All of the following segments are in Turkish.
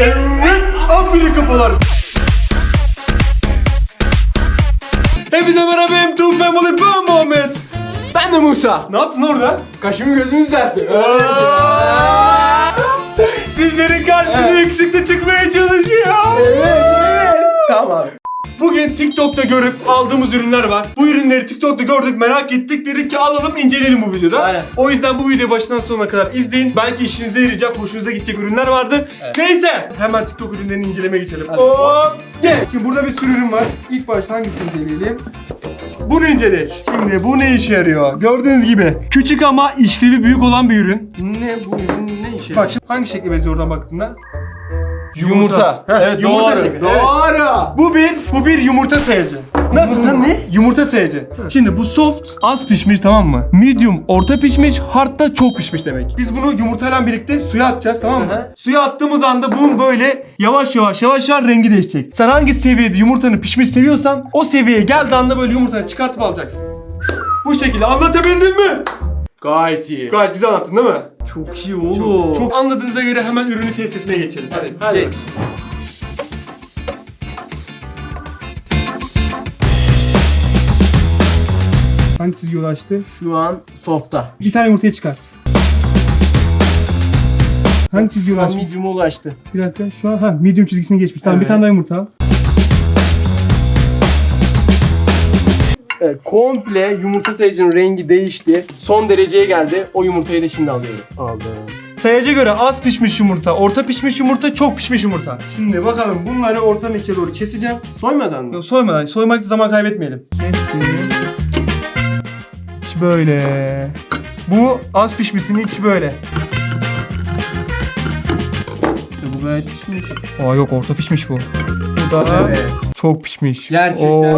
Evet, Amerika kafalar. Hepinize merhaba, ben Two Family, ben Muhammed. Ben de Musa. Ne yaptın orada? Kaşımı gözümü düzeltti. Sizlerin karşısına yakışıklı çıkmaya çalışıyor. Tamam. Bugün TikTok'ta görüp aldığımız ürünler var. Bu ürünleri TikTok'ta gördük, merak ettik. Dedik ki alalım, inceleyelim bu videoda. Aynen. O yüzden bu videoyu başından sonuna kadar izleyin. Belki işinize yarayacak, hoşunuza gidecek ürünler vardı. Evet. Neyse, hemen TikTok ürünlerini incelemeye geçelim. Hadi. Hop, gel. Şimdi burada bir sürü ürün var. İlk başta hangisini inceleyelim? Bunu inceleyelim. Şimdi bu ne işe yarıyor? Gördüğünüz gibi küçük ama işlevi büyük olan bir ürün. Ne bu ürün ne işe? Bak şimdi hangi şekli benziyor oradan baktığında? Yumurta. Heh, Evet yumurta doğru. şekli, Doğru. Bu bir, bu bir yumurta sayacı. Nasıl? Yumurta ne? Yumurta sayacı. Şimdi bu soft, az pişmiş tamam mı? Medium, orta pişmiş, hard da çok pişmiş demek. Biz bunu yumurtayla birlikte suya atacağız tamam mı? Suya attığımız anda bunun böyle yavaş yavaş yavaş yavaş rengi değişecek. Sen hangi seviyede yumurtanın pişmiş seviyorsan o seviyeye geldiği anda böyle yumurtayı çıkartıp alacaksın. Bu şekilde anlatabildim mi? Gayet iyi. Gayet güzel anlattın değil mi? Çok iyi Çok, oğlum. çok anladığınıza göre hemen ürünü test etmeye geçelim. Hadi, Hadi. geç. Hangi çizgi ulaştı? Şu an softa. Bir tane yumurtaya çıkar. Hangi çizgi Şu an ulaştı? medium'a ulaştı. Bir dakika şu an ha medium çizgisini geçmiş. Tamam bir Evet. tane daha yumurta Evet, komple yumurta sayıcının rengi değişti. Son dereceye geldi. O yumurtayı da şimdi alıyorum. Aldım. Sayaca göre az pişmiş yumurta, orta pişmiş yumurta, çok pişmiş yumurta. Şimdi bakalım bunları ortadan ikiye doğru keseceğim. Soymadan mı? Yok soymadan, soymakta zaman kaybetmeyelim. Kestim. İçi böyle. Bu az pişmesinin içi böyle. Bu gayet pişmiş. Aa yok orta pişmiş bu. Bu da Evet. Çok pişmiş. Gerçekten. Oo,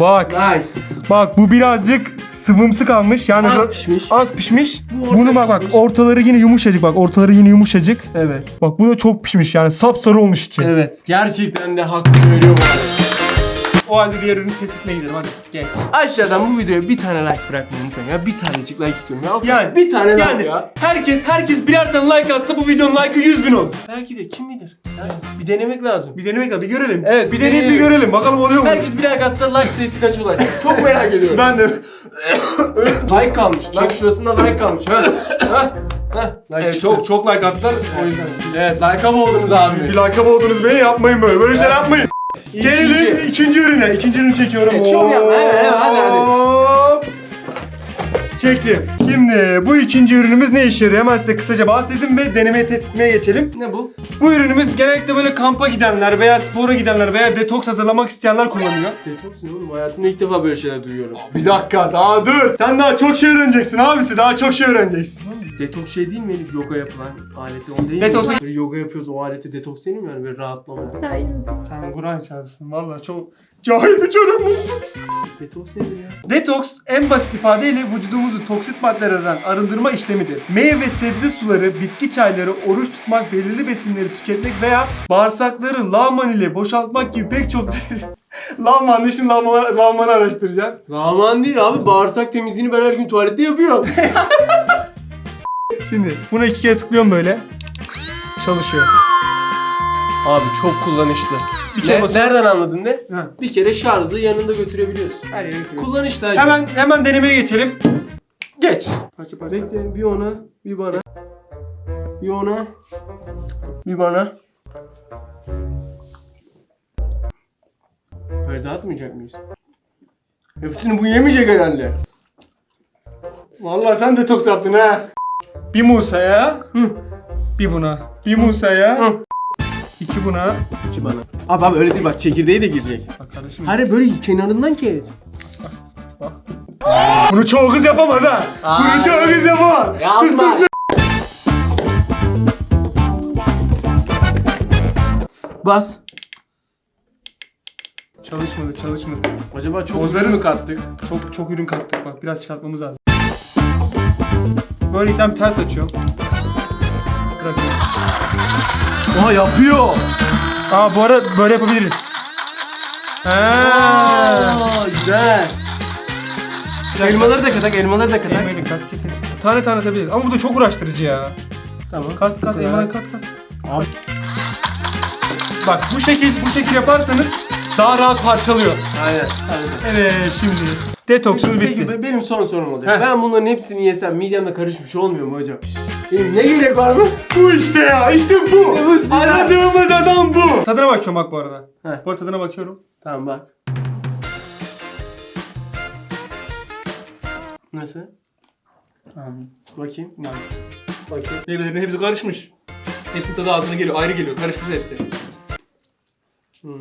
bak. Nice. Bak bu birazcık sıvımsı kalmış. Yani Az pişmiş. az pişmiş. Bu orta Bunu bak bak pişmiş. ortaları yine yumuşacık bak. Ortaları yine yumuşacık. Evet. Bak bu da çok pişmiş yani sapsarı olmuş içi. Evet. Gerçekten de bu arada. O halde diğer ürünü etmeye gidelim hadi. Gel. Aşağıdan bu videoya bir tane like bırakmayı unutmayın ya. Bir tanecik like istiyorum ya. Yani bir tane like Yani ya. herkes herkes birer tane like atsa bu videonun like'ı 100 bin olur. Belki de kim bilir. Yani bir denemek lazım. Bir denemek lazım, bir görelim. Evet, bir deneyip bir görelim. Bakalım oluyor mu? Herkes bir like atsa like sayısı kaç olacak? Çok merak ediyorum. Ben de. like kalmış. Bak şurasında like kalmış. Ha. Ha. Ha. Like Evet, çok çok like attılar. O yüzden. Evet like'a mı oldunuz abi? Bir like oldunuz beni yapmayın böyle. Böyle şeyler yapmayın. Gelelim ikinci ürüne. İkinci ürünü çekiyorum. Evet, evet, hadi, hadi. Hop. Çektim. Şimdi bu ikinci ürünümüz ne işe yarıyor? Hemen size kısaca bahsedeyim ve denemeye test etmeye geçelim. Ne bu? Bu ürünümüz genellikle böyle kampa gidenler veya spora gidenler veya detoks hazırlamak isteyenler kullanıyor. Detoks ne oğlum? Hayatımda ilk defa böyle şeyler duyuyorum. Bir dakika daha dur. Sen daha çok şey öğreneceksin abisi. Daha çok şey öğreneceksin. Detoks şey değil mi Elif? Yoga yapılan aleti o değil Detoksa- mi? Böyle yoga yapıyoruz o aleti detoks değil mi yani? Böyle rahatlama. Sen Kur'an çarpsın. Valla çok cahil bir çocukmuşsun. Detoks nedir ya? Detoks en basit ifadeyle vücudumuzu toksit maddelerden arındırma işlemidir. Meyve sebze suları, bitki çayları, oruç tutmak, belirli besinleri tüketmek veya bağırsakları lağman ile boşaltmak gibi pek çok Lağman şimdi lağman, lağmanı araştıracağız. Rahman değil abi bağırsak temizliğini ben her gün tuvalette yapıyorum. Şimdi buna iki kere tıklıyorum böyle. Çalışıyor. abi çok kullanışlı. Bir kere Ne, basıyorum. nereden anladın ne? Ha. Bir kere şarjı yanında götürebiliyorsun. Her yere götürüyor. Kullanışlı hacı. Hemen hemen denemeye geçelim. Geç. Parça parça. Bekle bir ona, bir bana. Bir ona, bir bana. Hayır dağıtmayacak mıyız? Hepsini bu yemeyecek herhalde. Vallahi sen detoks yaptın ha. Bir Musa'ya, Hı. bir buna. Bir Musa'ya, Hı. iki buna. İki bana. Abi abi öyle değil bak çekirdeği de girecek. Bak kardeşim. Hayır böyle kenarından kes. Bunu çoğu kız yapamaz ha. Bunu çoğu kız yapamaz. Tut, tut, tut. Bas. Çalışmadı, çalışmadı. Acaba çok Bozarız. ürün mü kattık? Çok çok ürün kattık bak. Biraz çıkartmamız lazım. Böyle idem ters açıyorum. Bırakıyorum. Oha yapıyor. Aa bu ara böyle yapabiliriz. Ha. Aa, güzel. Elmaları da katak, elmaları da katak. Elmayı kat, kes, kes. Tane tane atabiliriz. Ama bu da çok uğraştırıcı ya. Tamam. Kat kat, elmayı kat kat. Abi. Bak bu şekil bu şekil yaparsanız daha rahat parçalıyor. Aynen. aynen. Evet şimdi detoksunuz Peki bitti. be- benim son sorum olacak. Heh. Ben bunların hepsini yesem midemde karışmış olmuyor mu hocam? Benim ne gerek var mı? Bu işte ya işte bu. Aradığımız adam bu. Tadına bakıyorum bak bu arada. Heh. Bu arada tadına bakıyorum. Tamam bak. Nasıl? Bakayım. Bakayım. Meyvelerin hepsi karışmış. Hepsi tadı ağzına geliyor. Ayrı geliyor. Karışmış hepsi. Hmm,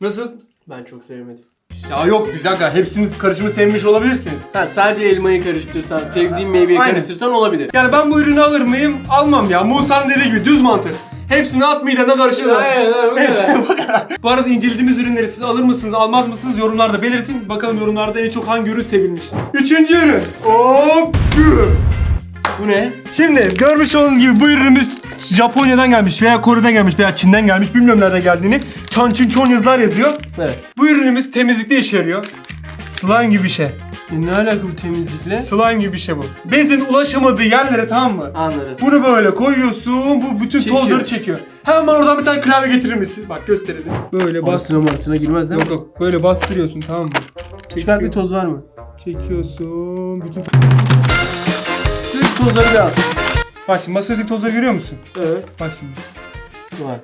Nasıl? ben çok sevmedim. Ya yok bir dakika. Hepsinin karışımı sevmiş olabilirsin. Ha sadece elmayı karıştırsan, sevdiğin meyveyi Aynen. karıştırsan olabilir. Yani ben bu ürünü alır mıyım? Almam ya. Musa'nın dediği gibi düz mantık. Hepsini at midene karışıyor. Aynen, aynen, bu kadar. bu arada incelediğimiz ürünleri siz alır mısınız, almaz mısınız yorumlarda belirtin. Bakalım yorumlarda en çok hangi ürün sevilmiş. Üçüncü ürün. Hop. Bu ne? Şimdi görmüş olduğunuz gibi bu ürünümüz Japonya'dan gelmiş veya Kore'den gelmiş veya Çin'den gelmiş. Bilmiyorum nereden geldiğini. Chan Çin Çon yazılar yazıyor. Evet. Bu ürünümüz temizlikte işe yarıyor. Slime gibi bir şey. E ne alaka bu temizlikle? Slime gibi bir şey bu. Bezin ulaşamadığı yerlere tamam mı? Anladım. Bunu böyle koyuyorsun, bu bütün Çekiyor. tozları çekiyor. Hemen oradan bir tane klavye getirir misin? Bak gösterelim. Böyle bas. Basına girmez değil Yok mi? yok, böyle bastırıyorsun tamam mı? Çıkar bir toz var mı? Çekiyorsun, bütün... Şu tozları bir at. Bak şimdi masadaki tozları görüyor musun? Evet. Bak şimdi. Var.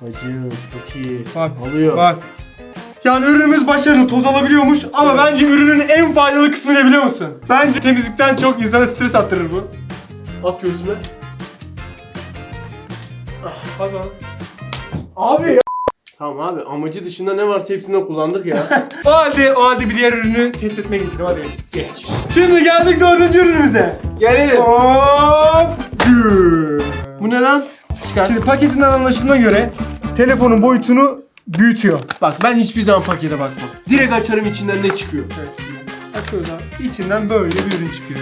Hacım çok iyi. Bak. Alıyor. Bak. Yani ürünümüz başarılı toz alabiliyormuş ama Evet. bence ürünün en faydalı kısmı ne biliyor musun? Bence temizlikten çok insana stres attırır bu. At göğsüme. Bak bak. Abi ya. Tamam abi amacı dışında ne varsa hepsinden kullandık ya. O halde, o halde bir diğer ürünü test etmeye geçelim hadi. Geç. Şimdi geldik dördüncü ürünümüze. Gelelim. Hop. Gül. Bu ne lan? Çıkar. Şimdi paketinden anlaşıldığına göre telefonun boyutunu büyütüyor. Bak ben hiçbir zaman pakete bakmam. Direkt açarım içinden ne çıkıyor. Evet. Açıyoruz abi. İçinden böyle bir ürün çıkıyor.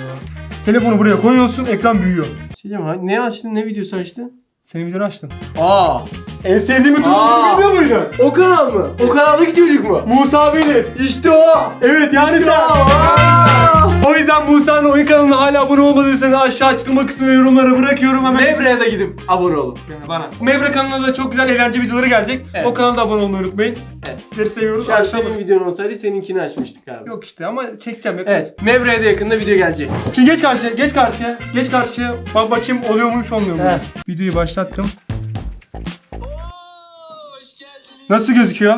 Telefonu buraya koyuyorsun, ekran büyüyor. Şey ha, ne açtın ne videosu açtın? Senin videonu açtım. Aa. En sevdiğim YouTube Aa. bilmiyor muydun? O kanal mı? O kanaldaki çocuk mu? Musa Bilir. İşte o. Evet yani sen. Aa. O yüzden Musa'nın oyun kanalına hala abone olmadıysanız aşağı açıklama kısmına yorumlara bırakıyorum hemen. Mebre'ye de gidip abone olun. Yani bana. Mebre kanalına da çok güzel eğlence videoları gelecek. Evet. O kanalda abone olmayı unutmayın. Evet. Sizleri seviyoruz. Şu an Akşam- senin videon olsaydı seninkini açmıştık abi. Yok işte ama çekeceğim hep. Evet. Mebre'ye de yakında video gelecek. Şimdi geç karşıya, geç karşıya, geç karşıya. Bak bakayım oluyor muymuş olmuyor mu? Videoyu başlattım. Nasıl gözüküyor?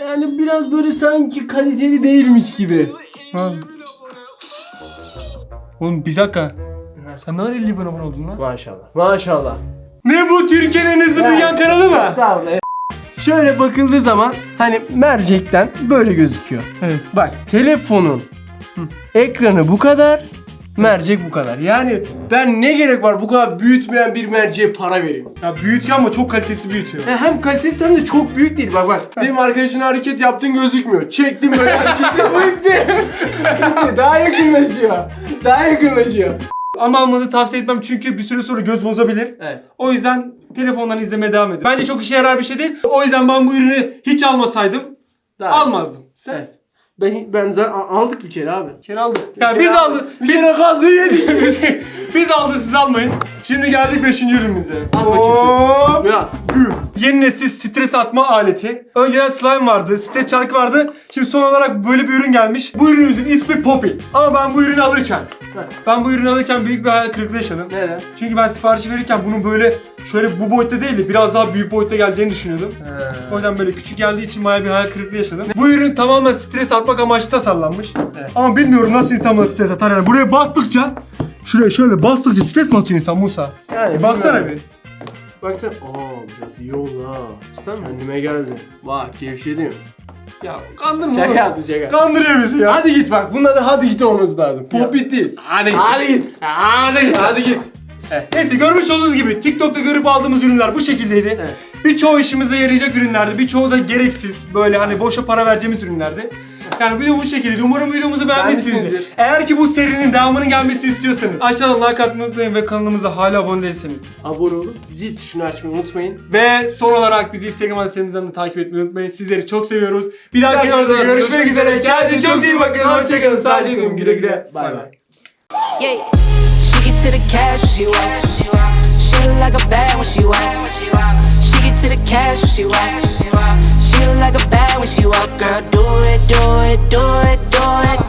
Yani biraz böyle sanki kaliteli değilmiş gibi. Ha. Oğlum bir dakika. Sen ne ara 50 bin abone oldun lan? Maşallah. Maşallah. Ne bu Türkiye'nin en hızlı büyüyen kanalı mı? Estağfurullah. Şöyle bakıldığı zaman hani mercekten böyle gözüküyor. Evet. Bak telefonun ekranı bu kadar, mercek bu kadar. Yani ben ne gerek var bu kadar büyütmeyen bir merceğe para vereyim. Ya büyütüyor ama çok kalitesi büyütüyor. Ya hem kalitesi hem de çok büyük değil. Bak bak. Benim arkadaşın hareket yaptığın gözükmüyor. Çektim böyle hareketi bu gitti. Gitti. Daha yakınlaşıyor. Daha yakınlaşıyor. Ama almanızı tavsiye etmem çünkü bir süre sonra göz bozabilir. Evet. O yüzden telefondan izlemeye devam edin. Bence çok işe yarar bir şey değil. O yüzden ben bu ürünü hiç almasaydım Daha almazdım. Sen? Evet. Ben, ben zaten aldık bir kere abi. Kere aldık. Ya kere biz aldık. aldık. Bir kere gazı yedik. biz, biz aldık siz almayın. Şimdi geldik 5. ürünümüze. Bakayım. Ya. Yeni nesil stres atma aleti. Önceden slime vardı, stres çarkı vardı. Şimdi son olarak böyle bir ürün gelmiş. Bu ürünümüzün ismi Popit. Ama ben bu ürünü alırken, ben bu ürünü alırken büyük bir hayal kırıklığı yaşadım. Neden? Çünkü ben siparişi verirken bunun böyle şöyle bu boyutta değil de biraz daha büyük boyutta geleceğini düşünüyordum. O yüzden böyle küçük geldiği için bayağı bir hayal kırıklığı yaşadım. Bu ürün tamamen stres atmak amaçlı tasarlanmış. Evet. Ama bilmiyorum nasıl insan buna stres atar yani. Buraya bastıkça, şuraya şöyle bastıkça stres mi atıyor insan Musa? Yani baksana bir. Baksana. Aa biraz iyi oldu ha. Kendime geldi. Bak gevşedim. Ya kandırma Şaka oğlum. yaptı şaka. Kandırıyor bizi ya. Hadi git bak. Bunda da hadi git olması lazım. Pop bitti. Hadi git. Hadi git. Hadi git. Hadi git. Neyse görmüş olduğunuz gibi TikTok'ta görüp aldığımız ürünler bu şekildeydi. Evet. Birçoğu işimize yarayacak ürünlerdi. Birçoğu da gereksiz böyle hani boşa para vereceğimiz ürünlerdi. Yani video bu şekildeydi. Umarım videomuzu beğenmişsinizdir. Beğenmişsinizdir. Eğer ki bu serinin devamının gelmesini istiyorsanız aşağıdan like atmayı unutmayın ve kanalımıza hala abone değilseniz. Abone olup zil tuşunu açmayı unutmayın. Ve son olarak bizi Instagram adresimizden de takip etmeyi unutmayın. Sizleri çok seviyoruz. Bir dahaki videoda görüşmek üzere. Kendinize çok iyi bakın. Hoşçakalın. Sadece. Güle güle. Bay bay. Yeah, she get to the cash when she walk. She look like a bad when she walk. She get to the cash when she walk. like a bad when she walk, girl. Do it, do it, do it, do it, do